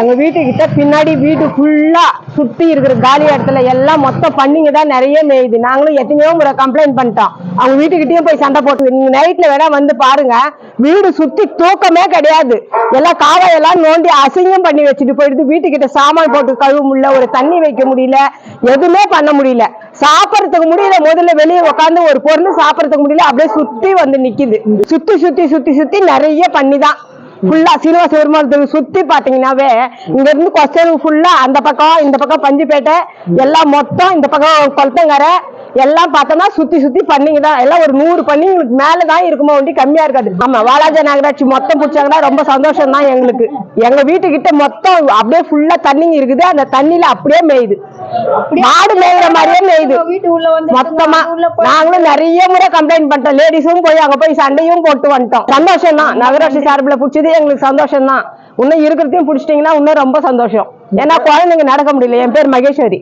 எங்க வீட்டுக்கிட்ட பின்னாடி வீடு ஃபுல்லா சுத்தி இருக்கிற காலி இடத்துல எல்லாம் மொத்தம் பண்ணிங்க தான் நிறைய மேயுது. நாங்களும் எத்தனையோ முறை கம்ப்ளைண்ட் பண்ணிட்டோம். அவங்க வீட்டுக்கிட்டயும் போய் சண்டை போட்டு நீங்க நைட்ல வேணா வந்து பாருங்க. வீடு சுத்தி தூக்கமே கிடையாது. எல்லாம் காவாயெல்லாம் நோண்டி அசிங்கம் பண்ணி வச்சுட்டு போயிடுது. வீட்டுக்கிட்ட சாமான் போட்டு கழுவ முடியல ஒரு தண்ணி வைக்க முடியல எதுவுமே பண்ண முடியல. சாப்பிடறதுக்கு முடியல. முதல்ல வெளியே உட்காந்து ஒரு பொருள் சாப்பிடறதுக்கு முடியல. அப்படியே சுத்தி வந்து நிக்குது. சுத்தி சுத்தி சுத்தி சுத்தி நிறைய பண்ணி தான் ஃபுல்லா சீனிவாச பெருமாள் சுத்தி பாத்தீங்கன்னாவே இங்க இருந்து கொஸ்டன் ஃபுல்லா அந்த பக்கம் இந்த பக்கம் பஞ்சுப்பேட்டை எல்லாம் மொத்தம் இந்த பக்கம் கொளத்தங்கரை எல்லாம் பார்த்தோம்னா சுத்தி சுத்தி பண்ணிங்க தான். எல்லாம் ஒரு நூறு பண்ணிங்களுக்கு மேலதான் இருக்குமா ஒண்டி கம்மியா இருக்காது. ஆமா வாலாஜா நகராட்சி மொத்தம் பிடிச்சாங்கன்னா ரொம்ப சந்தோஷம் தான் எங்களுக்கு. எங்க வீட்டுக்கிட்ட மொத்தம் அப்படியே ஃபுல்லா தண்ணிங்க இருக்குது. அந்த தண்ணியில அப்படியே மேயுது. மாடு மேய்கிற மாதிரியே மேயுது. மொத்தமா நாங்களும் நிறைய முறை கம்ப்ளைண்ட் பண்ணிட்டோம். லேடிஸும் போய் அங்க போய் சண்டையும் போட்டு வந்துட்டோம். சந்தோஷம் தான். நகராட்சி சார்பில் பிடிச்சது எங்களுக்கு சந்தோஷம் தான். இன்னும் இருக்கிறதையும் பிடிச்சிட்டீங்கன்னா இன்னும் ரொம்ப சந்தோஷம். ஏன்னா குழந்தைங்க நடக்க முடியல. என் பேர் மகேஸ்வரி.